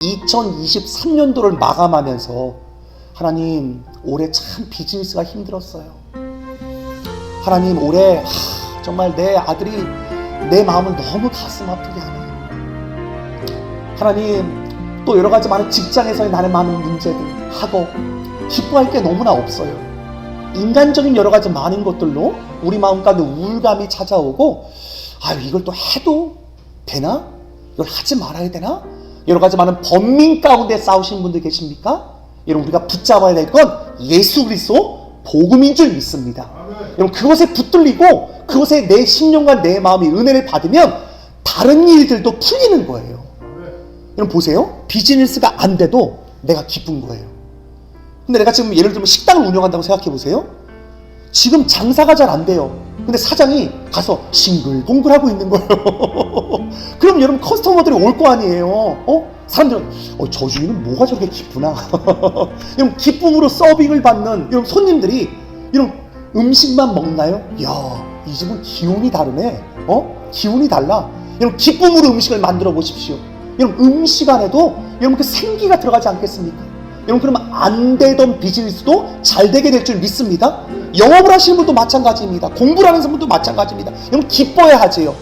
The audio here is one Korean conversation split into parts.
2023년도를 마감하면서 하나님 올해 참 비즈니스가 힘들었어요. 하나님 올해 하, 정말 내 아들이 내 마음을 너무 가슴 아프게 하네요. 하나님 또 여러 가지 많은 직장에서의 나의 많은 문제들 하고 기뻐할 게 너무나 없어요. 인간적인 여러 가지 많은 것들로 우리 마음 가운데 우울감이 찾아오고 아 이걸 또 해도 되나? 이걸 하지 말아야 되나? 여러 가지 많은 번민 가운데 싸우시는 분들 계십니까? 여러분 우리가 붙잡아야 될 건 예수 그리스도 복음인 줄 믿습니다. 여러분 그것에 붙들리고 그것에 내 심령과 내 마음이 은혜를 받으면 다른 일들도 풀리는 거예요. 여러분 보세요. 비즈니스가 안 돼도 내가 기쁜 거예요. 근데 내가 지금 예를 들면 식당을 운영한다고 생각해 보세요. 지금 장사가 잘 안 돼요. 근데 사장이 가서 싱글봉글하고 있는 거예요. 그럼 여러분 커스터머들이 올 거 아니에요. 어? 사람들은 어, 저 주인은 뭐가 저렇게 기쁘나? 여러분 기쁨으로 서빙을 받는 여러분 손님들이 여러분 음식만 먹나요? 야, 이 집은 기운이 다르네. 어? 기운이 달라. 여러분 기쁨으로 음식을 만들어 보십시오. 여러분 음식 안에도 여러분 그 생기가 들어가지 않겠습니까? 여러분 그러면 안 되던 비즈니스도 잘 되게 될 줄 믿습니다. 영업을 하시는 분도 마찬가지입니다. 공부를 하는 분도 마찬가지입니다. 여러분 기뻐야 하지요.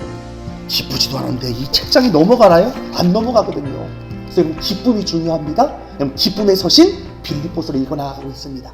기쁘지도 않은데 이 책장이 넘어가나요? 안 넘어가거든요. 그래서 여러분 기쁨이 중요합니다. 여러분 기쁨의 서신 빌립보서를 읽어 나가고 있습니다.